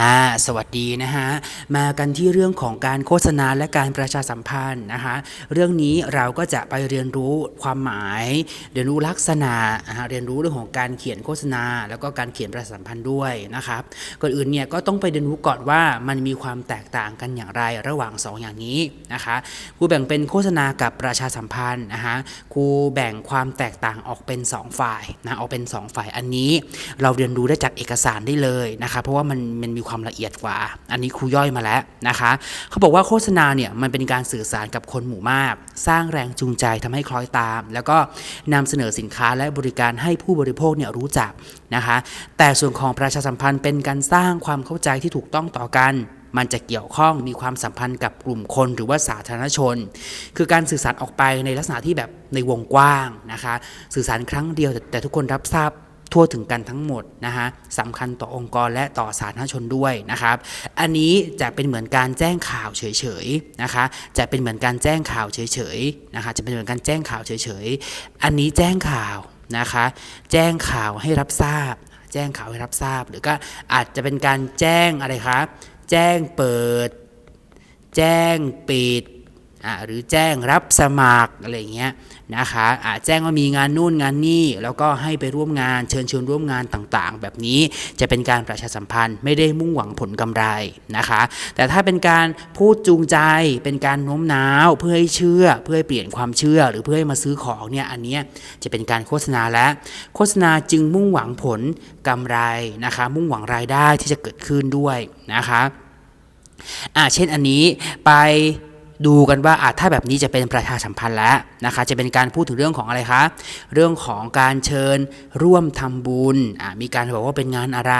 อ่าสวัสดีนะฮะมากันที่เรื่องของการโฆษณาและการประชาสัมพันธ์นะคะเรื่องนี้เราก็จะไปเรียนรู้ความหมาย เรียนรู้ลักษณะนะฮะเรียนรู้เรื่องของการเขียนโฆษณา แล้วก็การเขียนประชาสัมพันธ์ด้วยนะครับก่อนอื่นเนี่ยก็ต้องไปเรียนรู้ก่อนว่ามันมีความแตกต่างกันอย่างไรระหว่าง 2 อย่างนี้นะคะครูแบ่งเป็นโฆษณากับประชาสัมพันธ์นะคะครูแบ่งความแตกต่างออกเป็น 2 ฝ่ายนะออกเป็น 2 ฝ่ายอันนี้ เราเรียนรู้ได้จากเอกสารได้เลยนะคะเพราะว่ามันมันมีความละเอียดกว่า อันนี้ครูย่อยมาแล้วนะคะ เขาบอกว่าโฆษณาเนี่ยมันเป็นการสื่อสารกับคนหมู่มาก สร้างแรงจูงใจทำให้คล้อยตาม แล้วก็นำเสนอสินค้าและบริการให้ผู้บริโภคเนี่ยรู้จักนะคะ แต่ส่วนของประชาสัมพันธ์เป็นการสร้างความเข้าใจที่ถูกต้องต่อกันมันจะเกี่ยวข้องมีความสัมพันธ์กับกลุ่มคนหรือว่าสาธารณชน คือการสื่อสารออกไปในลักษณะที่แบบในวงกว้างนะคะ สื่อสารครั้งเดียวแต่แต่ทุกคนรับทราบ ทั่วถึงกันทั้งหมดนะฮะสำคัญต่อองค์กรและต่อสาธารณชนด้วยนะครับ อันนี้จะเป็นเหมือนการแจ้งข่าวเฉยๆนะคะ จะเป็นเหมือนการแจ้งข่าวเฉยๆนะคะ จะเป็นเหมือนการแจ้งข่าวเฉยๆ อันนี้แจ้งข่าวนะคะ แจ้งข่าวให้รับทราบ แจ้งข่าวให้รับทราบ หรือก็อาจจะเป็นการแจ้งอะไรครับแจ้งเปิด แจ้งปิด หรือแจ้งรับสมัครอะไรเงี้ยนะคะแจ้งว่ามีงานนู่นงานนี่แล้วก็ให้ไปร่วมงานเชิญชวนร่วมงานต่างๆ แบบนี้จะเป็นการประชาสัมพันธ์ไม่ได้มุ่งหวังผลกำไรนะคะ แต่ถ้าเป็นการพูดจูงใจเป็นการโน้มน้าวเพื่อให้เชื่อเพื่อให้เปลี่ยนความเชื่อหรือเพื่อให้มาซื้อของเนี่ยอันนี้จะเป็นการโฆษณาและโฆษณาจึงมุ่งหวังผลกำไรนะคะ มุ่งหวังรายได้ที่จะเกิดขึ้นด้วยนะคะอ่าเช่นอันนี้ไป ดูกันว่าอ่าถ้าแบบนี้จะเป็นประชาสัมพันธ์แล้วนะคะจะเป็นการพูดถึงเรื่องของอะไรคะเรื่องของการเชิญร่วมทำบุญมีการบอกว่าเป็นงานอะไร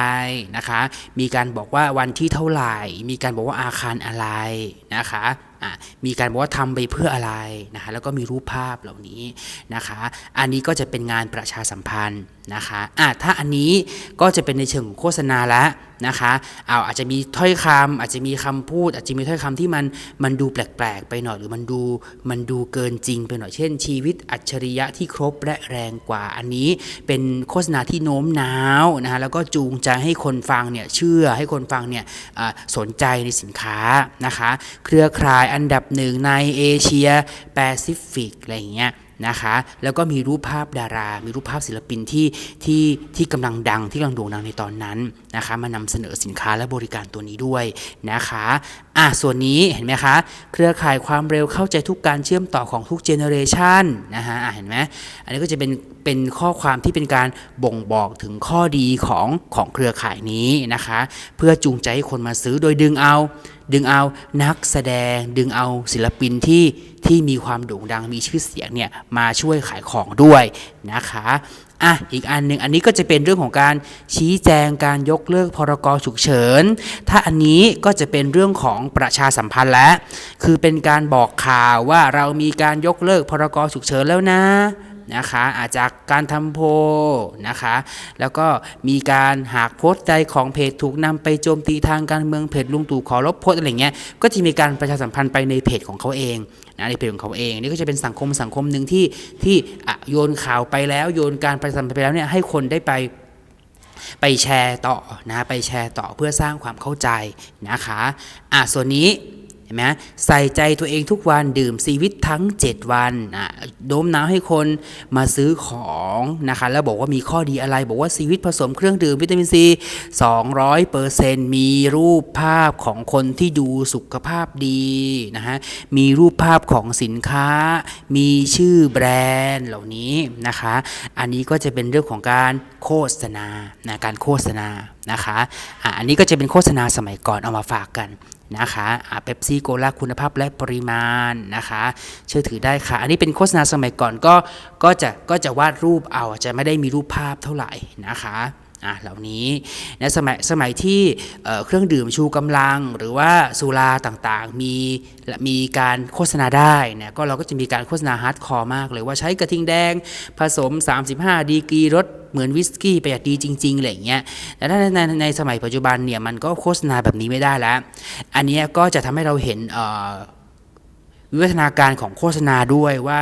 นะคะมีการบอกว่าวันที่เท่าไหร่ มีการบอกว่าอาคารอะไรนะคะอะมีการบอกว่าทำไปเพื่ออะไรนะคะแล้วก็มีรูปภาพเหล่านี้นะคะ อันนี้ก็จะเป็นงานประชาสัมพันธ์ นะคะอะถ้าอันนี้ก็จะเป็นในเชิงของโฆษณาแล้วนะคะเอาอาจจะมีถ้อยคำอาจจะมีคำพูด อาจจะมีถ้อยคำที่มันมันดูแปลกๆ ไปหน่อยหรือมันดูมันดูเกินจริงไปหน่อยเช่น ชีวิตอัจฉริยะที่ครบและแรงกว่า อันนี้เป็นโฆษณาที่โน้มน้าวนะคะแล้วก็จูงใจให้คนฟังเนี่ยเชื่อให้คนฟังเนี่ยสนใจในสินค้านะคะ เครือข่ายอันดับหนึ่งในเอเชียแปซิฟิกอะไรอย่างเงี้ย นะคะ แล้วก็มีรูปภาพดารา มีรูปภาพศิลปินที่ที่ที่กำลังดังที่กำลังโด่งดังในตอนนั้นนะคะ มานำเสนอสินค้าและบริการตัวนี้ด้วยนะคะอะส่วนนี้เห็นไหมคะ เครือข่ายความเร็วเข้าใจทุกการเชื่อมต่อของทุกเจเนอเรชันนะฮะอะเห็นไหมอันนี้ก็จะเป็นเป็นข้อความที่เป็นการบ่งบอกถึงข้อดีของของเครือข่ายนี้นะคะ เพื่อจูงใจให้คนมาซื้อโดยดึงเอา ดึงเอานักแสดง ดึงเอาศิลปินที่ ที่มีความโด่งดังมีชื่อเสียงเนี่ยมาช่วยขายของด้วยนะคะอะอีกอันหนึ่งอันนี้ก็จะเป็นเรื่องของการชี้แจงการยกเลิกพรกฉุกเฉิน ถ้าอันนี้ก็จะเป็นเรื่องของประชาสัมพันธ์แล้วคือเป็นการบอกข่าวว่าเรามีการยกเลิกพรกฉุกเฉินแล้วนะ นะคะอาจจากการทำโพลนะคะ แล้วก็มีการหากโพสต์ใดของเพจถูกนำไปโจมตีทางการเมืองเพจลุงตู่ขอลบโพสต์อะไรเงี้ยก็จะมีการประชาสัมพันธ์ไปในเพจของเขาเองนะในเพจของเขาเองนี่ก็จะเป็นสังคมสังคมหนึ่งที่ที่โยนข่าวไปแล้วโยนการประชาสัมพันธ์ไปแล้วเนี่ยให้คนได้ไปไปแชร์ต่อนะไปแชร์ต่อเพื่อสร้างความเข้าใจนะคะอะส่วนนี้ ห็นไหมใส่ใจตัวเองทุกวันดื่มซีวิตทั้ง 7 วันอะโน้มน้าวให้คนมาซื้อของนะคะแล้วบอกว่ามีข้อดีอะไร บอกว่าซีวิตผสมเครื่องดื่มวิตามินซี200เปอร์เซนต์มีรูปภาพของคนที่ดูสุขภาพดีนะฮะมีรูปภาพของสินค้า มีชื่อแบรนด์เหล่านี้นะคะ อันนี้ก็จะเป็นเรื่องของการโฆษณานะการโฆษณานะคะอะอันนี้ก็จะเป็นโฆษณาสมัยก่อนเอามาฝากกัน นะคะเป๊ปซี่โกลาคุณภาพและปริมาณนะคะ เชื่อถือได้ค่ะ อันนี้เป็นโฆษณาสมัยก่อนก็ก็จะก็จะวาดรูปเอาจะไม่ได้มีรูปภาพเท่าไหร่นะคะ อะเหล่านี้ในสมัยสมัยที่เเครื่องดื่มชูกำลัง หรือว่าสุราต่างๆมีมีการโฆษณาได้เนี่ยก็เราก็จะมีการโฆษณาฮาร์ดคอร์มากเลยว่าใช้กระทิงแดงผสม 35 ดีกรีรสเหมือนวิสกี้ประหยัดดีจริงๆอะไรอย่างเงี้ยแต่ถ้าในในในสมัยปัจจุบันเนี่ยมันก็โฆษณาแบบนี้ไม่ได้แล้ว อันนี้ก็จะทำให้เราเห็นเอ่อ วิวัฒนาการของโฆษณาด้วยว่า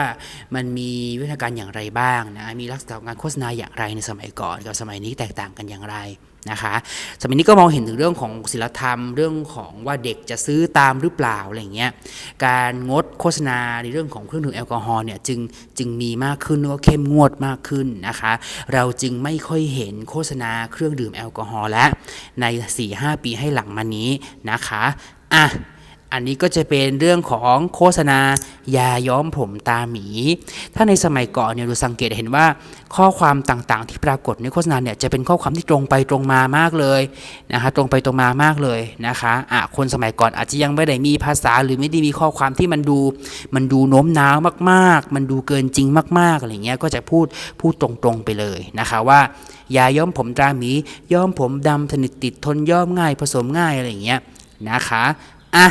มันมีวิวัฒนาการอย่างไรบ้างนะมีลักษณะของการโฆษณาอย่างไรในสมัยก่อนกับสมัยนี้แตกต่างกันอย่างไรนะคะสมัยนี้ก็มองเห็นถึงเรื่องของศิลธรรมเรื่องของว่าเด็กจะซื้อตามหรือเปล่าอะไรเงี้ยการงดโฆษณาในเรื่องของเครื่องดื่มแอลกอฮอล์เนี่ยจึงจึงมีมากขึ้นแล้วก็เข้มงวดมากขึ้นนะคะ เราจึงไม่ค่อยเห็นโฆษณาเครื่องดื่มแอลกอฮอล์และใน 4-5 ปีให้หลังมานี้นะคะอะ อันนี้ก็จะเป็นเรื่องของโฆษณายาย้อมผมตาหมี ถ้าในสมัยก่อนเนี่ยเราสังเกตเห็นว่าข้อความต่างๆ ที่ปรากฏในโฆษณาเนี่ยจะเป็นข้อความที่ตรงไปตรงมามากเลยนะคะตรงไปตรงมามากเลยนะคะอะคนสมัยก่อนอาจจะยังไม่ได้มีภาษาหรือไม่ได้มีข้อความที่มันดูมันดูโน้มน้าวมากๆ มันดูเกินจริงมากๆอะไรเงี้ยก็จะพูดพูดตรงๆไปเลยนะคะว่ายาย้อมผมตาหมีย้อมผมดำสนิทติดทนย้อมง่ายผสมง่ายอะไรเงี้ยนะคะอะ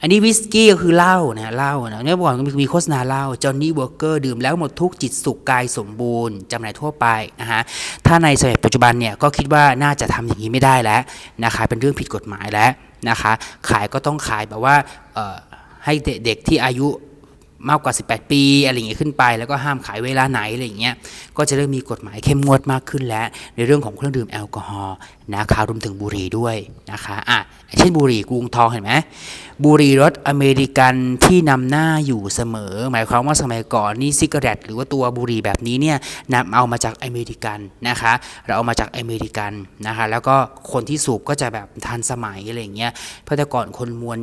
อันนี้วิสกี้ก็คือเหล้านะเหล้านะเนี่ยบอกมีมีโฆษณาเหล้าจอห์นนี่วอร์เกอร์ดื่มแล้วหมดทุกจิตสุขกายสมบูรณ์จำหน่ายทั่วไปนะฮะถ้าในสมัยปัจจุบันเนี่ยก็คิดว่าน่าจะทำอย่างนี้ไม่ได้แล้วนะคะเป็นเรื่องผิดกฎหมายแล้วนะคะขายก็ต้องขายแบบว่าให้เด็กที่อายุมากกว่า 18 ปีอะไรอย่างเงี้ยขึ้นไป แล้วก็ห้ามขายเวลาไหนอะไรอย่างเงี้ยก็จะเริ่มมีกฎหมายเข้มงวดมากขึ้นแล้ว ในเรื่องของเครื่องดื่มแอลกอฮอล์ นะคะรวมถึงบุหรี่ด้วยนะคะอะเช่นบุหรี่กรุงทองเห็นไหมบุหรี่รสอเมริกันที่นำหน้าอยู่เสมอ หมายความว่าสมัยก่อนนี่ซิกเรตหรือว่าตัวบุหรี่แบบนี้เนี่ยนำเอามาจากอเมริกันนะคะเราเอามาจากอเมริกันนะคะแล้วก็คนที่สูบก็จะแบบทันสมัยอะไรอย่างเงี้ยเพราะแต่ก่อนคนมวน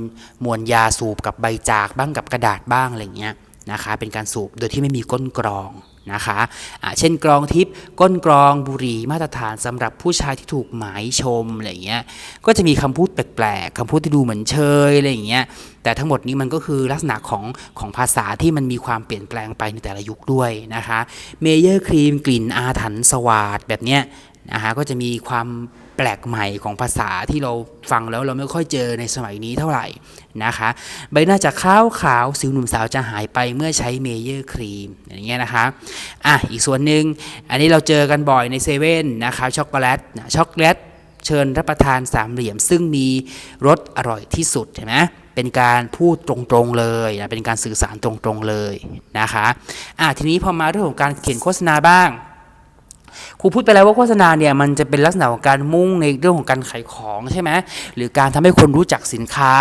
มวนยาสูบกับใบจากบ้างกับกระดาษบ้างอะไรอย่างเงี้ยนะคะเป็นการสูบโดยที่ไม่มีก้นกรอง นะคะะเช่นกรองทิพย์ก้นกรองบุหรี่มาตรฐานสำหรับผู้ชายที่ถูกหมายชมอะไรเงี้ยก็จะมีคำพูดแปลกๆคำพูดที่ดูเหมือนเชยอะไรเงี้ยแต่ทั้งหมดนี้มันก็คือลักษณะของของภาษาที่มันมีความเปลี่ยนแปลงไปในแต่ละยุคด้วยนะคะเมเยอร์ครีมกลิ่นอาถรรพ์สวาดแบบเนี้ยนะคะก็จะมีความ แปลกใหม่ของภาษาที่เราฟังแล้วเราไม่ค่อยเจอในสมัยนี้เท่าไหร่นะคะ ใบหน้าจะขาวขาวสิวหนุ่มสาวจะหายไปเมื่อใช้เมเยอร์ครีมอย่างเงี้ยนะคะอะอีกส่วนหนึ่งอันนี้เราเจอกันบ่อยในเซเว่นนะคะช็อกโกแลตช็อกโกแลตเชิญรับประทานสามเหลี่ยม ซึ่งมีรสอร่อยที่สุดเห็นไหมเป็นการพูดตรงๆเลยนะเป็นการสื่อสารตรงๆเลยนะคะอะทีนี้พอมาเรื่องของการเขียนโฆษณาบ้าง ครูพูดไปแล้วว่าโฆษณาเนี่ยมันจะเป็นลักษณะของการมุ่งในเรื่องของการขายของใช่ไหมหรือการทำให้คนรู้จักสินค้า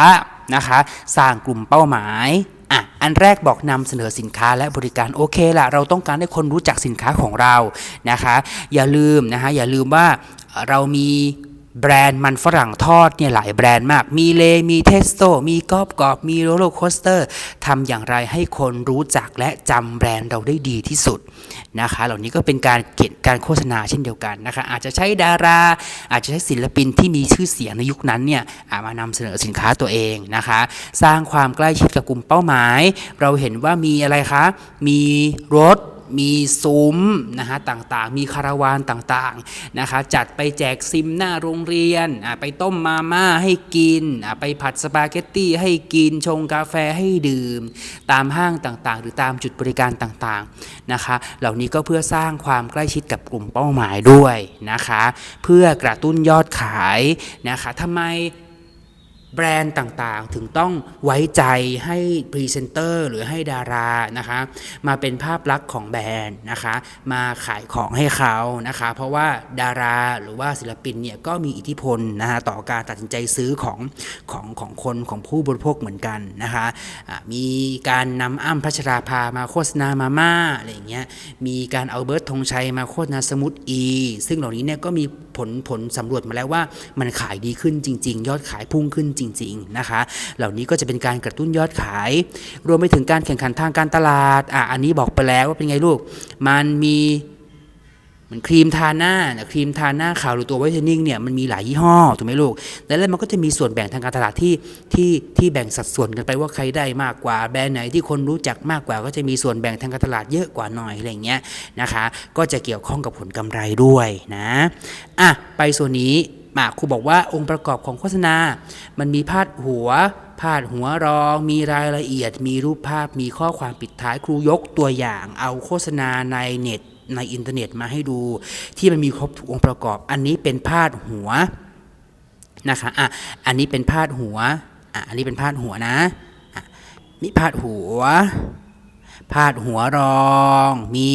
นะคะ สร้างกลุ่มเป้าหมายอะอันแรกบอกนำเสนอสินค้าและบริการโอเคละเราต้องการให้คนรู้จักสินค้าของเรานะคะ อย่าลืมนะคะอย่าลืมว่าเรามี แบรนด์มันฝรั่งทอดเนี่ยหลายแบรนด์มาก มีเล มีเทสโต มีกอบกอบ มีโรลโลโคสเตอร์ทำอย่างไรให้คนรู้จักและจำแบรนด์เราได้ดีที่สุดนะคะ เหล่านี้ก็เป็นการเขียนการโฆษณาเช่นเดียวกันนะคะ อาจจะใช้ดารา อาจจะใช้ศิลปินที่มีชื่อเสียงในยุคนั้นเนี่ยามานำเสนอสินค้าตัวเองนะคะ สร้างความใกล้ชิดกับกลุ่มเป้าหมาย เราเห็นว่ามีอะไรคะ มีรถ มีซุ้มนะฮะต่างๆ มีคาราวานต่างๆนะคะจัดไปแจกซิมหน้าโรงเรียนไปต้มมาม่าให้กิน ไปผัดสปาเกตตี้ให้กินชงกาแฟให้ดื่ม ตามห้างต่างๆ หรือตามจุดบริการต่างๆนะคะเหล่านี้ก็เพื่อสร้างความใกล้ชิดกับกลุ่มเป้าหมายด้วยนะคะ เพื่อกระตุ้นยอดขายนะคะทำไม แบรนด์ต่างๆ ถึงต้องไว้ใจให้พรีเซนเตอร์หรือให้ดารานะคะมาเป็นภาพลักษณ์ของแบรนด์นะคะมาขายของให้เขานะคะเพราะว่าดาราหรือว่าศิลปินเนี่ยก็มีอิทธิพลนะคะต่อการตัดสินใจซื้อของของของคนของผู้บริโภคเหมือนกันนะคะะมีการนำอ้ำพัชราภามาโฆษณามาม่าอะไรอย่างเงี้ยมีการเอาเบิร์ตธงชัยมาโฆษณาสมุดอี ซึ่งเหล่านี้เนี่ยก็มีผลผลสำรวจมาแล้วว่ามันขายดีขึ้นจริง ๆ ยอดขายพุ่งขึ้นจริง ๆนะคะ เหล่านี้ก็จะเป็นการกระตุ้นยอดขาย รวมไปถึงการแข่งขันทางการตลาดอะอันนี้บอกไปแล้วว่าเป็นไงลูก มันมี มันครีมทาหน้านะครีมทาหน้าขาวหรือตัวไวท์เทนนิ่งเนี่ยมันมีหลายยี่ห้อถูกไหมลูกแล้วมันก็จะมีส่วนแบ่งทางการตลาดที่ที่ที่แบ่งสัดส่วนกันไปว่าใครได้มากกว่าแบรนด์ไหนที่คนรู้จักมากกว่า ก็จะมีส่วนแบ่งทางการตลาดเยอะกว่าหน่อยอะไรเงี้ยนะคะ ก็จะเกี่ยวข้องกับผลกำไรด้วยนะอะไปส่วนนี้มาครูบอกว่าองค์ประกอบของโฆษณา มันมีพาดหัว พาดหัวรอง มีรายละเอียด มีรูปภาพ มีข้อความปิดท้าย ครูยกตัวอย่าง เอาโฆษณาในเน็ต ในอินเทอร์เน็ตมาให้ดู ที่มันมีครบทุกองค์ประกอบ อันนี้เป็นพาดหัวนะคะอะอันนี้เป็นพาดหัวอะอันนี้เป็นพาดหัวนะอะนี่พาดหัว พาดหัวรอง มี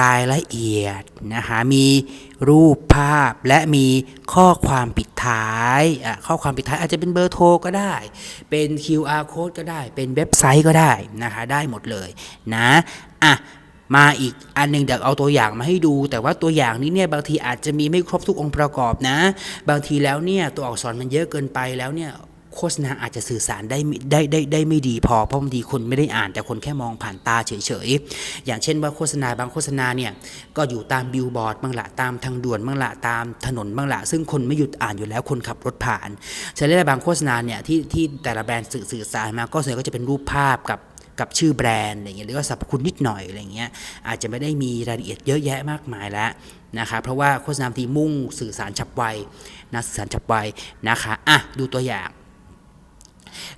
รายละเอียดนะคะมีรูปภาพและมีข้อความปิดท้ายอะข้อความปิดท้ายอาจจะเป็นเบอร์โทรก็ได้ เป็น QR code ก็ได้ เป็นเว็บไซต์ก็ได้นะคะได้หมดเลยนะอะ มาอีกอันหนึ่งเดี๋ยวเอาตัวอย่างมาให้ดู แต่ว่าตัวอย่างนี้เนี่ยบางทีอาจจะมีไม่ครบทุกองค์ประกอบนะ บางทีแล้วเนี่ยตัวอักษรมันเยอะเกินไปแล้วเนี่ยโฆษณาอาจจะสื่อสารได้ไได้ได้ได้ไม่ดีพอเพราะบางทีคนไม่ได้อ่านแต่คนแค่มองผ่านตาเฉยๆ อย่างเช่นว่าโฆษณาบางโฆษณาเนี่ยก็อยู่ตามบิลบอร์ดบ้างละตามทางด่วนบ้างละตามถนนบ้างละซึ่งคนไม่หยุดอ่านอยู่แล้วคนขับรถผ่านฉะนั้นแล้วบางโฆษณาเนี่ยที่ที่แต่ละแบรนด์สื่อสื่อสารมาก็ส่วนใหญ่ก็จะเป็นรูปภาพกับ กับชื่อแบรนด์อะไรเงี้ยหรือว่าสรรพคุณนิดหน่อยอะไรเงี้ยอาจจะไม่ได้มีรายละเอียดเยอะแยะมากมายแล้วนะคะเพราะว่าโฆษณาทีมุ่งสื่อสารฉับไวนะสื่อสารฉับไวนะคะอะดูตัวอย่าง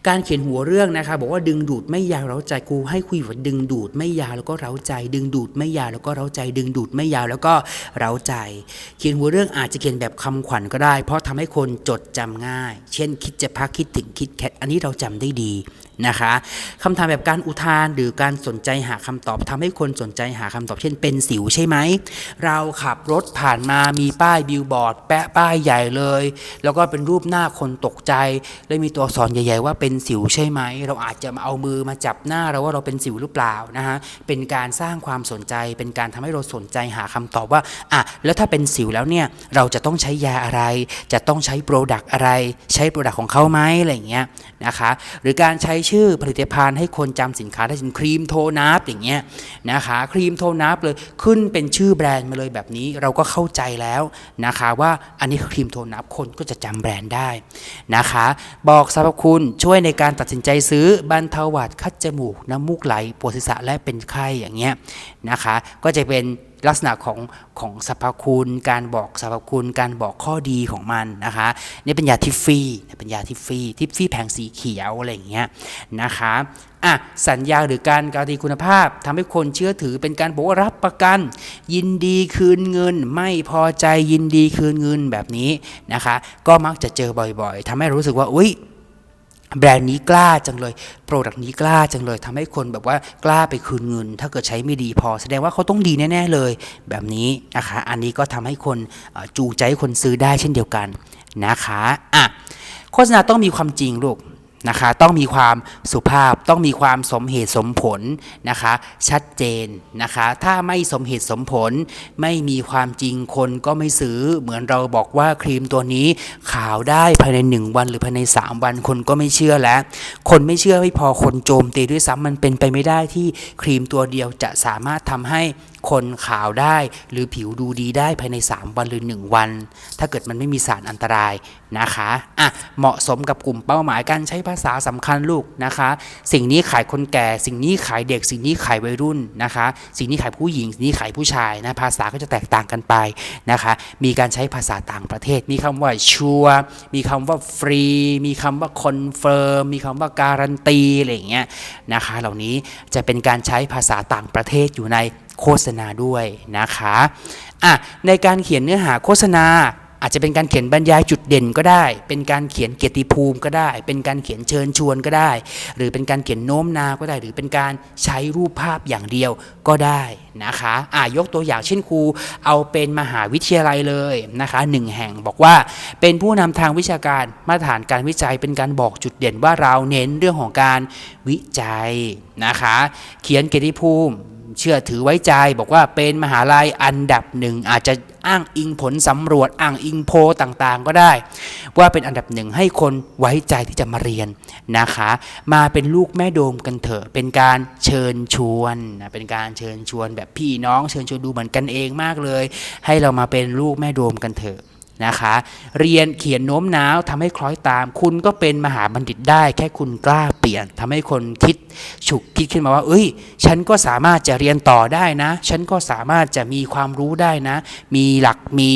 การเขียนหัวเรื่องนะคะบอกว่าดึงดูดไม่ยาวเร้าใจกูให้คุยว่าดึงดูดไม่ยาวแล้วก็เร้าใจ ดึงดูดไม่ยาวแล้วก็เร้าใจ ดึงดูดไม่ยาวแล้วก็เร้าใจ เขียนหัวเรื่องอาจจะเขียนแบบคำขวัญก็ได้ เพราะทำให้คนจดจำง่าย เช่น คิดจะพักคิดถึงคิดแคทอันนี้เราจำได้ดี นะคะคำถามแบบการอุทานหรือการสนใจหาคำตอบทำให้คนสนใจหาคำตอบเช่น เป็นสิวใช่ไหม เราขับรถผ่านมามีป้ายบิลบอร์ดแปะป้ายใหญ่เลย แล้วก็เป็นรูปหน้าคนตกใจ และมีตัวอักษรใหญ่ ๆ ว่าเป็นสิวใช่ไหม เราอาจจะมาเอามือมาจับหน้าเราว่าเราเป็นสิวหรือเปล่านะฮะเป็นการสร้างความสนใจ เป็นการทำให้เราสนใจหาคำตอบว่าอะแล้วถ้าเป็นสิวแล้วเนี่ยเราจะต้องใช้ยาอะไร จะต้องใช้โปรดักต์อะไร ใช้โปรดักต์ของเขาไหมอะไรอย่างเงี้ยนะคะหรือการใช้ชื่อผลิตภัณฑ์ให้คนจำสินค้าได้เช่นครีมโทนับอย่างเงี้ยนะคะครีมโทนับเลยขึ้นเป็นชื่อแบรนด์มาเลยแบบนี้เราก็เข้าใจแล้วนะคะว่าอันนี้ครีมโทนับคนก็จะจำแบรนด์ได้นะคะ บอกสรรพคุณช่วยในการตัดสินใจซื้อบรรเทาหวัดคัดจมูกน้ำมูกไหลปวดศีรษะและเป็นไข้อย่างเงี้ยนะคะ ก็จะเป็น ลักษณะของของสรรพคุณ การบอกสรรพคุณ การบอกข้อดีของมันนะคะนี่เป็นยาทิฟฟี่เป็นยาทิฟฟี่ทิฟฟี่แผงสีเขียวอะไรอย่างเงี้ยนะคะอะสัญญาหรือการการันตีคุณภาพทำให้คนเชื่อถือเป็นการบอกว่ารับประกัน ยินดีคืนเงิน ไม่พอใจยินดีคืนเงินแบบนี้นะคะ ก็มักจะเจอบ่อยๆทำให้รู้สึกว่าอุ้ย แบรนด์นี้กล้าจังเลย โปรดักต์นี้กล้าจังเลยทำให้คนแบบว่ากล้าไปคืนเงิน ถ้าเกิดใช้ไม่ดีพอ แสดงว่าเขาต้องดีแน่ ๆ เลย แบบนี้นะคะ อันนี้ก็ทำให้คนจูงใจคนซื้อได้เช่นเดียวกันนะคะ อะ โฆษณาต้องมีความจริงลูก นะคะต้องมีความสุภาพต้องมีความสมเหตุสมผลนะคะชัดเจนนะคะถ้าไม่สมเหตุสมผลไม่มีความจริงคนก็ไม่ซื้อเหมือนเราบอกว่าครีมตัวนี้ขาวได้ภายใน 1 วันหรือภายใน 3 วันคนก็ไม่เชื่อแล้ว คนไม่เชื่อไม่พอคนโจมตีด้วยซ้ำมันเป็นไปไม่ได้ที่ครีมตัวเดียวจะสามารถทำให้คนขาวได้หรือผิวดูดีได้ภายใน 3 วันหรือ 1 วัน ถ้าเกิดมันไม่มีสารอันตราย นะคะอะเหมาะสมกับกลุ่มเป้าหมายการใช้ภาษาสำคัญลูกนะคะ สิ่งนี้ขายคนแก่ สิ่งนี้ขายเด็ก สิ่งนี้ขายวัยรุ่นนะคะ สิ่งนี้ขายผู้หญิง สิ่งนี้ขายผู้ชายนะภาษาก็จะแตกต่างกันไปนะคะ มีการใช้ภาษาต่างประเทศ มีคำว่าชัวมีคำว่าฟรีมีคำว่าคอนเฟิร์มมีคำว่าการันตีอะไรอย่างเงี้ยนะคะ เหล่านี้จะเป็นการใช้ภาษาต่างประเทศอยู่ในโฆษณาด้วยนะคะอะในการเขียนเนื้อหาโฆษณา อาจจะเป็นการเขียนบรรยายจุดเด่นก็ได้ เป็นการเขียนเกียรติภูมิก็ได้ เป็นการเขียนเชิญชวนก็ได้ หรือเป็นการเขียนโน้มน้าวก็ได้ หรือเป็นการใช้รูปภาพอย่างเดียวก็ได้นะคะอ่ายกตัวอย่างเช่นครูเอาเป็นมหาวิทยาลัยเลยนะคะหนึ่งแห่งบอกว่าเป็นผู้นำทางวิชาการมาตรฐานการวิจัย เป็นการบอกจุดเด่นว่าเราเน้นเรื่องของการวิจัยนะคะ เขียนเกียรติภูมิ เชื่อถือไว้ใจบอกว่าเป็นมหาลัยอันดับหนึ่งอาจจะอ้างอิงผลสำรวจอ้างอิงโพลต่างๆ ก็ได้ ว่าเป็นอันดับหนึ่งให้คนไว้ใจที่จะมาเรียนนะคะ มาเป็นลูกแม่โดมกันเถอะ เป็นการเชิญชวนนะเป็นการเชิญชวนแบบพี่น้องเชิญชวนดูเหมือนกันเองมากเลย ให้เรามาเป็นลูกแม่โดมกันเถอะ นะคะ เรียนเขียนโน้มน้าวทำให้คล้อยตาม คุณก็เป็นมหาบัณฑิตได้ แค่คุณกล้าเปลี่ยนทำให้คนคิดฉุกคิดขึ้นมาว่า เอ้ย ฉันก็สามารถจะเรียนต่อได้นะ ฉันก็สามารถจะมีความรู้ได้นะ มีหลักมี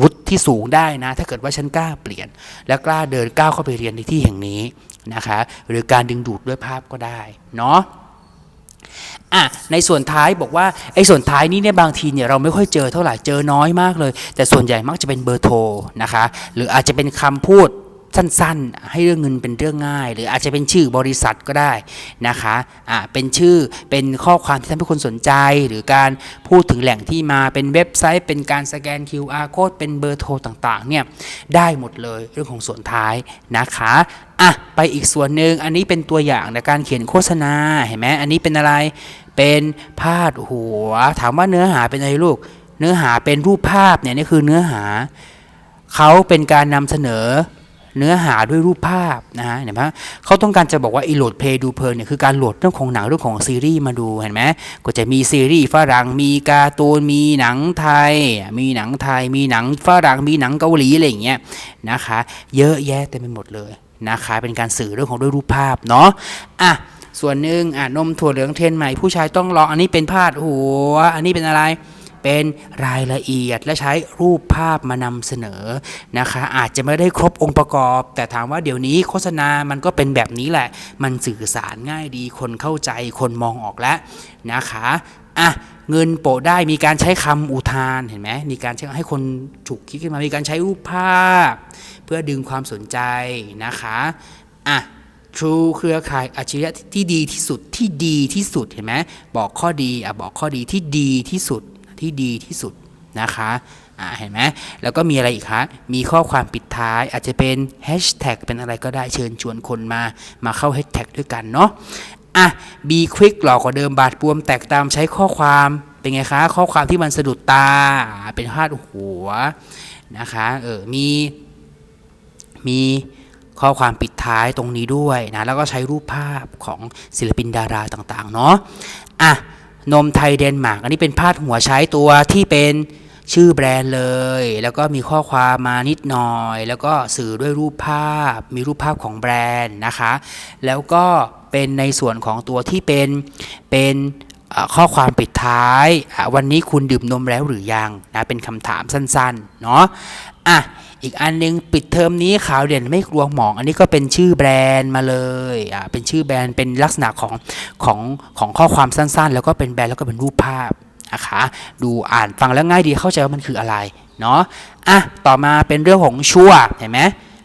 วุฒิที่สูงได้นะ ถ้าเกิดว่าฉันกล้าเปลี่ยน และกล้าเดินก้าวเข้าไปเรียนในที่แห่งนี้นะคะ หรือการดึงดูดด้วยภาพก็ได้เนาะ อะในส่วนท้ายบอกว่าไอ้ส่วนท้ายนี้เนี่ยบางทีเนี่ยเราไม่ค่อยเจอเท่าไหร่เจอน้อยมากเลย แต่ส่วนใหญ่มักจะเป็นเบอร์โทรนะคะหรืออาจจะเป็นคำพูด สั้นๆ ให้เรื่องเงินเป็นเรื่องง่าย หรืออาจจะเป็นชื่อบริษัทก็ได้นะคะอ่าเป็นชื่อเป็นข้อความที่ทำให้คนสนใจ หรือการพูดถึงแหล่งที่มาเป็นเว็บไซต์ เป็นการสแกน QR code เป็นเบอร์โทรต่างๆเนี่ยได้หมดเลยเรื่องของส่วนท้ายนะคะอะไปอีกส่วนหนึ่งอันนี้เป็นตัวอย่างในการเขียนโฆษณาเห็นไหมอันนี้เป็นอะไรเป็นพาดหัว ถามว่าเนื้อหาเป็นอะไรลูก เนื้อหาเป็นรูปภาพเนี่ยนี่คือเนื้อหาเขาเป็นการนำเสนอ เนื้อหาด้วยรูปภาพนะฮะเห็นไหมเขาต้องการจะบอกว่าอีโหลดเพลย์ดูเพลินเนี่ยคือการโหลดเรื่องของหนังเรื่องของซีรีส์มาดูเห็นไหมก็จะมีซีรีส์ฝรั่งมีการ์ตูนมีหนังไทย มีหนังไทย มีหนังฝรั่งมีหนังเกาหลีอะไรอย่างเงี้ยนะคะ เยอะแยะเต็มไปหมดเลยนะคะเป็นการสื่อเรื่องของด้วยรูปภาพเนาะอะส่วนหนึ่งอะนมถั่วเหลืองเทรนใหม่ผู้ชายต้องลองอันนี้เป็นพาดหัว อันนี้เป็นอะไร เป็นรายละเอียดและใช้รูปภาพมานำเสนอนะคะอาจจะไม่ได้ครบองค์ประกอบ แต่ถามว่าเดี๋ยวนี้โฆษณามันก็เป็นแบบนี้แหละ มันสื่อสารง่ายดีคนเข้าใจคนมองออกแล้วนะคะอะเงินโปะได้มีการใช้คำอุทานเห็นไหมมีการใช้ให้คนฉุกคิดขึ้นมามีการใช้รูปภาพ เพื่อดึงความสนใจนะคะอะ True เครือข่ายอัจฉริยะที่ดีที่สุดที่ดีที่สุดเห็นไหมบอกข้อดีอะบอกข้อดีที่ดีที่สุด ที่ดีที่สุดนะคะอ่าเห็นไหมแล้วก็มีอะไรอีกคะมีข้อความปิดท้ายอาจจะเป็นแฮชแท็กเป็นอะไรก็ได้เชิญชวนคนมามาเข้าแฮชแท็กด้วยกันเนาะอะ be quick หลอกกว่าเดิมบาดบวมแตกตามใช้ข้อความเป็นไงคะ ข้อความที่มันสะดุดตาอ่าเป็นพาดหัวนะคะเออมีมีข้อความปิดท้ายตรงนี้ด้วยนะแล้วก็ใช้รูปภาพของศิลปินดาราต่างๆเนาะอะ นมไทยเดนมาร์กอันนี้เป็นพาดหัวใช้ตัวที่เป็นชื่อแบรนด์เลย แล้วก็มีข้อความมานิดหน่อย แล้วก็สื่อด้วยรูปภาพ มีรูปภาพของแบรนด์นะคะ แล้วก็เป็นในส่วนของตัวที่เป็นเป็นข้อความปิดท้าย วันนี้คุณดื่มนมแล้วหรือยังนะเป็นคำถามสั้นๆ เนาะอะ อีกอันนึงปิดเทอมนี้ขาวเด่นไม่กลัวหมอง อันนี้ก็เป็นชื่อแบรนด์มาเลยอ่าเป็นชื่อแบรนด์เป็นลักษณะของของของข้อความสั้นๆ แล้วก็เป็นแบรนด์แล้วก็เป็นรูปภาพนะคะดูอ่านฟังแล้วง่ายดีเข้าใจว่ามันคืออะไรเนาะอะต่อมาเป็นเรื่องของชั่วเห็นไหม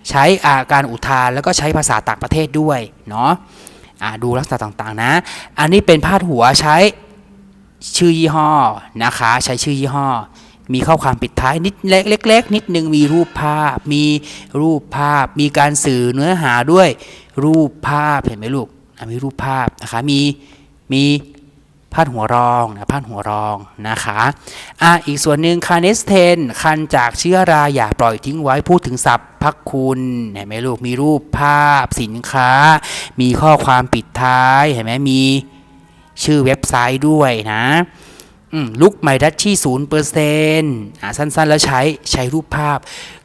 ใช้อาการอุทานแล้วก็ใช้ภาษาต่างประเทศด้วยเนาะอะดูลักษณะต่างๆนะ อันนี้เป็นพาดหัวใช้ชื่อยี่ห้อนะคะ ใช้ชื่อยี่ห้อ มีข้อความปิดท้ายนิดเล็ก ๆ นิดนึงมีรูปภาพ มีรูปภาพ มีการสื่อเนื้อหาด้วยรูปภาพเห็นไหมลูกมีรูปภาพนะคะมีมีพาดหัวรองนะพาดหัวรองนะคะอะอีกส่วนหนึ่งคาเนสเทนคันจากเชื้อราอย่าปล่อยทิ้งไว้พูดถึงศัพท์พักคุณเห็นไหมลูกมีรูปภาพสินค้า มีข้อความปิดท้ายเห็นไหมมีชื่อเว็บไซต์ด้วยนะ ลุกใหม่ดัชชี่ศูนย์เปอร์เซ็นต์สั้นๆ แล้วใช้ใช้รูปภาพ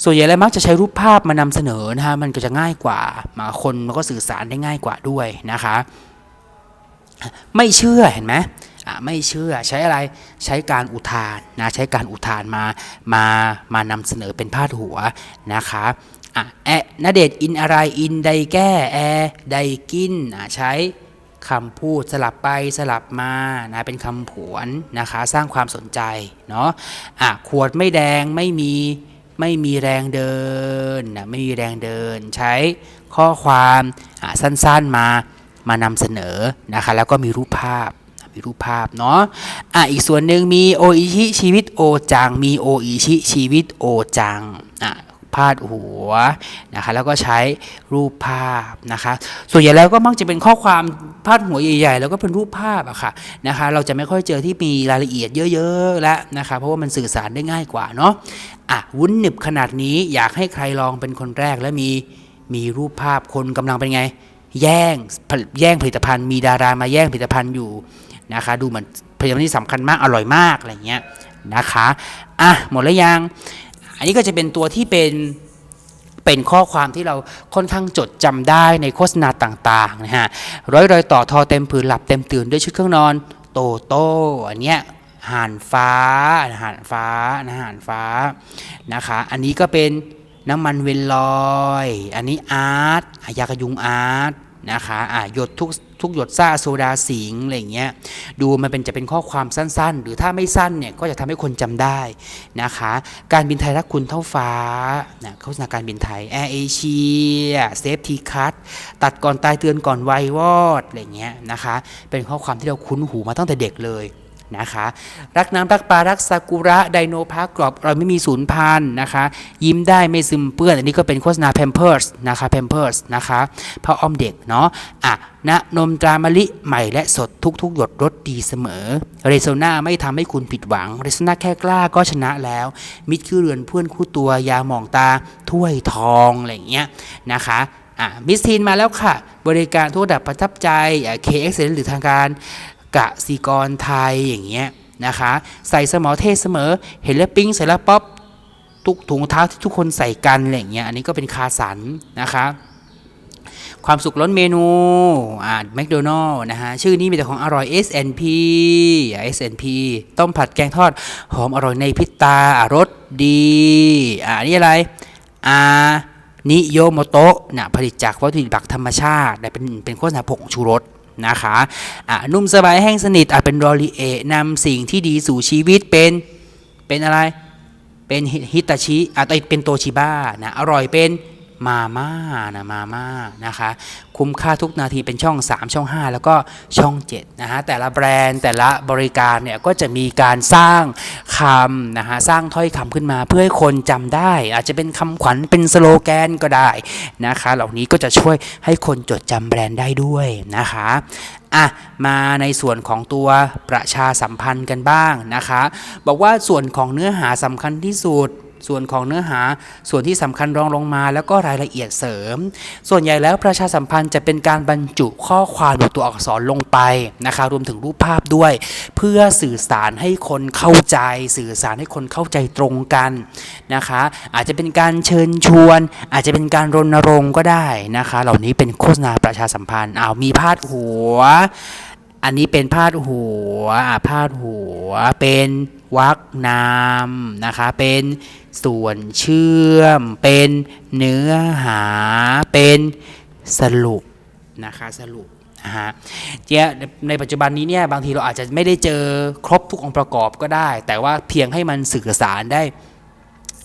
ส่วนใหญ่แล้วมักจะใช้รูปภาพมานำเสนอนะฮะมันก็จะง่ายกว่ามาคนมันก็สื่อสารได้ง่ายกว่าด้วยนะคะ ไม่เชื่อเห็นไหมอะไม่เชื่อใช้อะไรใช้การอุทานนะใช้การอุทานมามามานำเสนอเป็นพาดหัวนะคะอะแอะณเดชอินอะไรอินใดแก้แอใดกินอะใช้ คำพูดสลับไปสลับมานะเป็นคำผวนนะคะ สร้างความสนใจเนาะอะขวดไม่แดงไม่มีไม่มีแรงเดินนะไม่มีแรงเดิน ใช้ข้อความอะสั้นๆมามานำเสนอนะคะแล้วก็มีรูปภาพมีรูปภาพเนาะอะอีกส่วนหนึ่งมีโออิชิชีวิตโอจังมีโออิชิชีวิตโอจังอะ พาดหัวนะคะแล้วก็ใช้รูปภาพนะคะส่วนใหญ่แล้วก็มักจะเป็นข้อความพาดหัวใหญ่ๆ แล้วก็เป็นรูปภาพอะค่ะนะคะเราจะไม่ค่อยเจอที่มีรายละเอียดเยอะๆแล้วนะคะเพราะว่ามันสื่อสารได้ง่ายกว่าเนาะอะวุ้นหนึบขนาดนี้อยากให้ใครลองเป็นคนแรกและมีมีรูปภาพคนกำลังเป็นไง แย่งแย่งผลิตภัณฑ์ มีดารามาแย่งผลิตภัณฑ์อยู่นะคะดูเหมือนผลิตภัณฑ์ที่สำคัญมากอร่อยมากอะไรเงี้ยนะคะอะหมดแล้วยัง อันนี้ก็จะเป็นตัวที่เป็นเป็นข้อความที่เราค่อนข้างจดจำได้ในโฆษณาต่างๆนะฮะร้อยรอยต่อทอเต็มผืนหลับเต็มตื่นด้วยชุดเครื่องนอนโตโต้อันเนี้ยห่านฟ้าห่านฟ้านะห่านฟ้านะคะอันนี้ก็เป็นน้ำมันเวนลอย อันนี้อาร์ตยากระยุงอาร์ตนะคะอะหยดทุก ทุกหยดซ่าโซดาสิงอะไรเงี้ยดูมันเป็นจะเป็นข้อความสั้นๆ หรือถ้าไม่สั้นเนี่ยก็จะทำให้คนจำได้นะคะ การบินไทยรักคุณเท่าฟ้านะโฆษณาการบินไทยแอร์เอเชียเซฟทีคัตตัดก่อนตายเตือนก่อนวัยวอดอะไรเงี้ยนะคะ เป็นข้อความที่เราคุ้นหูมาตั้งแต่เด็กเลย นะคะ รักน้ำรักปลารักซากุระไดโนพาร์กกรอบเราไม่มีศูนย์พันนะคะ ยิ้มได้ไม่ซึมเปื้อน อันนี้ก็เป็นโฆษณา Pampers นะคะ Pampers นะคะผ้าอ้อมเด็กเนาะอะณนมตรามะลิใหม่และสดทุกๆ หยดรสดีเสมอ เรโซนาไม่ทำให้คุณผิดหวัง เรโซนาแค่กล้าก็ชนะแล้ว มิตรคือเรือนเพื่อนคู่ตัวยาหมองตาถ้วยทองอะไรอย่างเงี้ยนะคะอะมิสทีนมาแล้วค่ะ บริการทุกระดับประทับใจอะ KX หรือทางการ กสิกรไทยอย่างเงี้ยนะคะ ใส่สมอเทศเสมอ เห็นแล้วปิ๊งใส่แล้วป๊อปทุกถุงเท้าที่ทุกคนใส่กันอะไรเงี้ยอันนี้ก็เป็นคาสันนะคะความสุขล้นเมนูอ่าแมคโดนัลล์นะฮะ ชื่อนี้มีแต่ของอร่อย S&P อ่า S&P ต้มผัดแกงทอด หอมอร่อยในพริบตารสดี อ่านี่อะไรอ่านิโยโมโตะนะผลิตจากวัตถุดิบธรรมชาติแต่เป็นเป็นโฆษณาผงชูรส นะคะอะนุ่มสบายแห้งสนิทอะเป็นรอริเอะนำสิ่งที่ดีสู่ชีวิตเป็นเป็นอะไร เป็นฮิตาชิอะเป็นโตชิบ้านะอร่อยเป็น มาม่านะมาม่านะคะ คุ้มค่าทุกนาทีเป็นช่อง 3 ช่อง 5 แล้วก็ช่อง7นะฮะแต่ละแบรนด์แต่ละบริการเนี่ยก็จะมีการสร้างคำนะฮะสร้างถ้อยคำขึ้นมาเพื่อให้คนจำได้ อาจจะเป็นคำขวัญเป็นสโลแกนก็ได้นะคะ เหล่านี้ก็จะช่วยให้คนจดจำแบรนด์ได้ด้วยนะคะอะมาในส่วนของตัวประชาสัมพันธ์กันบ้างนะคะ บอกว่าส่วนของเนื้อหาสำคัญที่สุด ส่วนของเนื้อหา ส่วนที่สำคัญรองลงมา แล้วก็รายละเอียดเสริม ส่วนใหญ่แล้วประชาสัมพันธ์จะเป็นการบรรจุข้อความหรือตัวอักษรลงไปนะคะรวมถึงรูปภาพด้วย เพื่อสื่อสารให้คนเข้าใจ สื่อสารให้คนเข้าใจตรงกันนะคะ อาจจะเป็นการเชิญชวน อาจจะเป็นการรณรงค์ก็ได้นะคะ เหล่านี้เป็นโฆษณาประชาสัมพันธ์อ้าวมีพาดหัว อันนี้เป็นพาดหัวพาดหัวเป็น วรรคนามนะคะ เป็นส่วนเชื่อม เป็นเนื้อหา เป็นสรุปนะคะสรุปนะฮะเจ๊ในในปัจจุบันนี้เนี่ยบางทีเราอาจจะไม่ได้เจอครบทุกองค์ประกอบก็ได้ แต่ว่าเพียงให้มันสื่อสารได้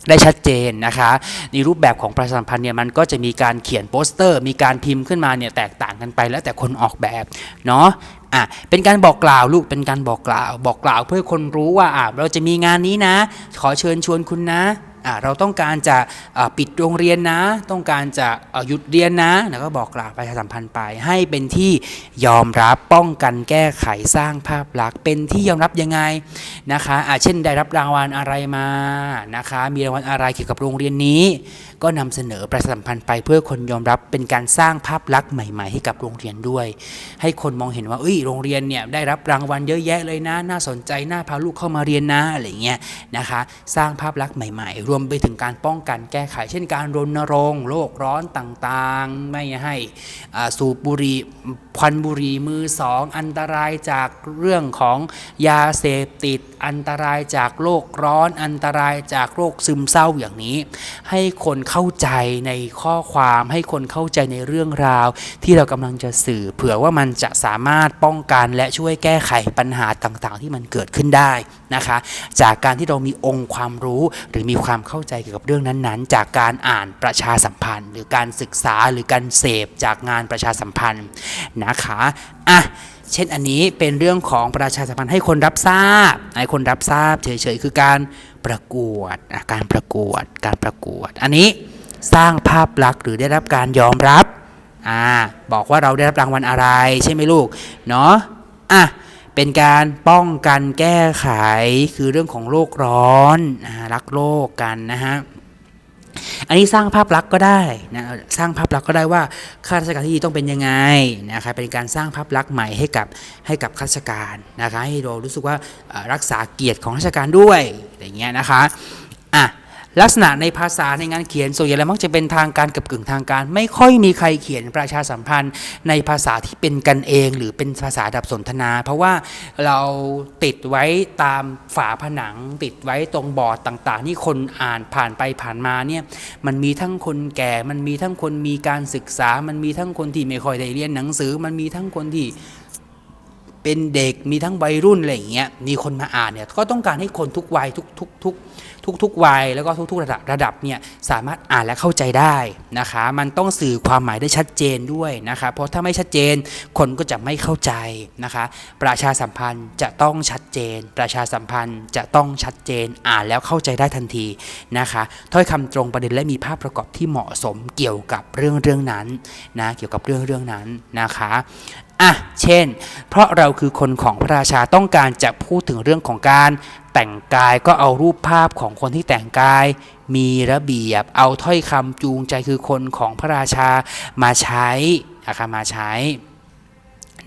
ได้ชัดเจนนะคะในรูปแบบของประชาสัมพันธ์เนี่ยมันก็จะมีการเขียนโปสเตอร์ มีการพิมพ์ขึ้นมาเนี่ยแตกต่างกันไปแล้วแต่คนออกแบบเนาะ อะเป็นการบอกกล่าวลูกเป็นการบอกกล่าว บอกกล่าวเพื่อคนรู้ว่าอะเราจะมีงานนี้นะ ขอเชิญชวนคุณนะอะ เราต้องการจะะปิดโรงเรียนนะ ต้องการจะะหยุดเรียนนะแล้วก็บอกกล่าวประชาสัมพันธ์ไป ให้เป็นที่ยอมรับป้องกันแก้ไขสร้างภาพลักษณ์เป็นที่ยอมรับยังไงนะคะอาเช่นได้รับรางวัลอะไรมานะคะ มีรางวัลอะไรเกี่ยวกับโรงเรียนนี้ ก็นำเสนอประชาสัมพันธ์ไปเพื่อคนยอมรับเป็นการสร้างภาพลักษณ์ใหม่ ๆ ให้กับโรงเรียนด้วย ให้คนมองเห็นว่าเอ้ยโรงเรียนเนี่ยได้รับรางวัลเยอะแยะเลยนะ น่าสนใจน่าพาลูกเข้ามาเรียนนะอะไรเงี้ยนะคะ สร้างภาพลักษณ์ใหม่ๆรวมไปถึงการป้องกันแก้ไข เช่นการรณรงค์โลกร้อนต่างๆ ไม่ให้สูบบุหรี่ควันบุหรี่มือสอง อันตรายจากเรื่องของยาเสพติด อันตรายจากโลกร้อน อันตรายจากโรคซึมเศร้าอย่างนี้ ให้คนเข้าใจในข้อความ ให้คนเข้าใจในเรื่องราว ที่เรากำลังจะสื่อเผื่อว่ามันจะสามารถป้องกันและช่วยแก้ไขปัญหาต่างๆ ที่มันเกิดขึ้นได้ นะคะ จากการที่เรามีองค์ความรู้ หรือมีความเข้าใจเกี่ยวกับเรื่องนั้นๆ จากการอ่านประชาสัมพันธ์ หรือการศึกษาหรือการเสพจากงานประชาสัมพันธ์นะคะอะเช่นอันนี้เป็นเรื่องของประชาสัมพันธ์ให้คนรับทราบให้คนรับทราบเฉยๆคือการประกวดการประกวดการประกวด อันนี้สร้างภาพลักษณ์หรือได้รับการยอมรับอ่าบอกว่าเราได้รับรางวัลอะไรใช่ไหมลูกเนาะอะ เป็นการป้องกันแก้ไขคือเรื่องของโลกร้อนรักโลกกันนะฮะอันนี้สร้างภาพลักษณ์ก็ได้นะสร้างภาพลักษณ์ก็ได้ว่าข้าราชการที่ดีต้องเป็นยังไงนะคะเป็นการสร้างภาพลักษณ์ใหม่ให้กับให้กับข้าราชการนะคะให้เรารู้สึกว่ารักษาเกียรติของราชการด้วยอย่างเงี้ยนะคะอะ ลักษณะในภาษาในงานเขียนส่วนใหญ่แล้วมักจะเป็นทางการกับกึ่งทางการ ไม่ค่อยมีใครเขียนประชาสัมพันธ์ในภาษาที่เป็นกันเอง หรือเป็นภาษาดับสนทนา เพราะว่าเราติดไว้ตามฝาผนัง ติดไว้ตรงบอร์ดต่าง ๆ ที่คนอ่านผ่านไปผ่านมาเนี่ยมันมีทั้งคนแก่ มันมีทั้งคนมีการศึกษา มันมีทั้งคนที่ไม่ค่อยได้เรียนหนังสือ มันมีทั้งคนที่เป็นเด็กมีทั้งวัยรุ่นอะไรอย่างเงี้ยมีคนมาอ่านเนี่ยก็ต้องการให้คนทุกวัยทุกทุกทุก ทุกทุกวัยแล้วก็ทุกทุกระดับระดับเนี่ยสามารถอ่านและเข้าใจได้นะคะ มันต้องสื่อความหมายได้ชัดเจนด้วยนะคะเพราะถ้าไม่ชัดเจนคนก็จะไม่เข้าใจนะคะ ประชาสัมพันธ์จะต้องชัดเจน ประชาสัมพันธ์จะต้องชัดเจนอ่านแล้วเข้าใจได้ทันทีนะคะถ้อยคำตรงประเด็นและมีภาพประกอบที่เหมาะสมเกี่ยวกับเรื่องเรื่องนั้นนะเกี่ยวกับเรื่องเรื่องนั้นนะคะอะ เช่น เพราะเราคือคนของพระราชาต้องการจะพูดถึงเรื่องของการ แต่งกายก็เอารูปภาพของคนที่แต่งกาย มีระเบียบ เอาถ้อยคำจูงใจคือคนของพระราชามาใช้นะคะมาใช้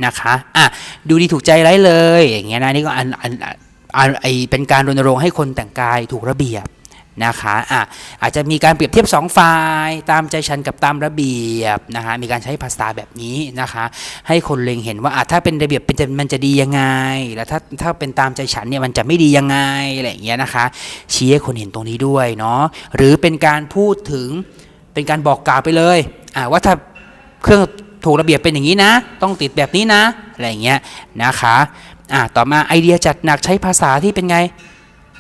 นะคะอะดูดีถูกใจไรเลยอย่างเงี้ยนะนี่ก็อันอันอันอันไอเป็นการรณรงค์ให้คนแต่งกายถูกระเบียบ นะคะอะอาจจะมีการเปรียบเทียบ 2 ฝ่ายตามใจฉันกับตามระเบียบนะคะมีการใช้ภาษาแบบนี้นะคะ ให้คนเล็งเห็นว่าอะถ้าเป็นระเบียบเป็นมันจะดียังไง แล้วถ้าถ้าเป็นตามใจฉันเนี่ยมันจะไม่ดียังไงอะไรอย่างเงี้ยนะคะชี้ให้คนเห็นตรงนี้ด้วยเนาะหรือเป็นการพูดถึงเป็นการบอกกล่าวไปเลยอะว่าถ้าเครื่องถูกระเบียบเป็นอย่างนี้นะ ต้องติดแบบนี้นะอะไรอย่างเงี้ยนะคะอะต่อมาไอเดียจัดหนักใช้ภาษาที่เป็นไง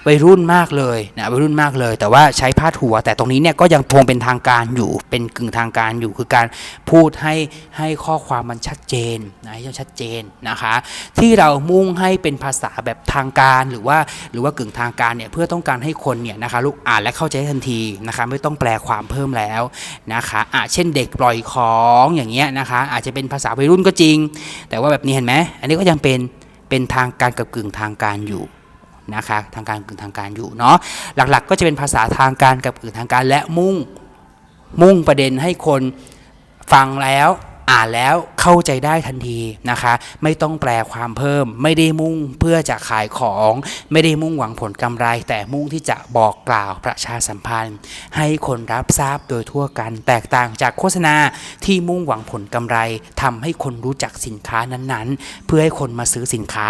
วัยรุ่นมากเลยนะวัยรุ่นมากเลย แต่ว่าใช้พาดหัว แต่ตรงนี้เนี่ยก็ยังคงเป็นทางการอยู่เป็นกึ่งทางการอยู่ คือการพูดให้ให้ข้อความมันชัดเจนนะให้ชัดเจนนะคะ ที่เรามุ่งให้เป็นภาษาแบบทางการหรือว่าหรือว่ากึ่งทางการเนี่ยเพื่อต้องการให้คนเนี่ยนะคะลูกอ่านและเข้าใจทันทีนะคะ ไม่ต้องแปลความเพิ่มแล้วนะคะอะเช่นเด็กปล่อยของอย่างเงี้ยนะคะ อาจจะเป็นภาษาวัยรุ่นก็จริง แต่ว่าแบบนี้เห็นไหมอันนี้ก็ยังเป็นเป็นทางการกับกึ่งทางการอยู่ นะคะทางการกึ่งทางการอยู่เนาะหลักๆก็จะเป็นภาษาทางการกับกึ่งทางการและมุ่งมุ่งประเด็นให้คนฟังแล้วอ่านแล้วเข้าใจได้ทันทีนะคะ ไม่ต้องแปลความเพิ่ม ไม่ได้มุ่งเพื่อจะขายของ ไม่ได้มุ่งหวังผลกำไร แต่มุ่งที่จะบอกกล่าวประชาสัมพันธ์ ให้คนรับทราบโดยทั่วกันแตกต่างจากโฆษณาที่มุ่งหวังผลกำไรทำให้คนรู้จักสินค้านั้นๆ เพื่อให้คนมาซื้อสินค้า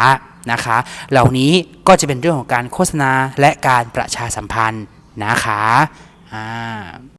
นะคะ เหล่านี้ก็จะเป็นเรื่องของการโฆษณาและการประชาสัมพันธ์นะคะอ่า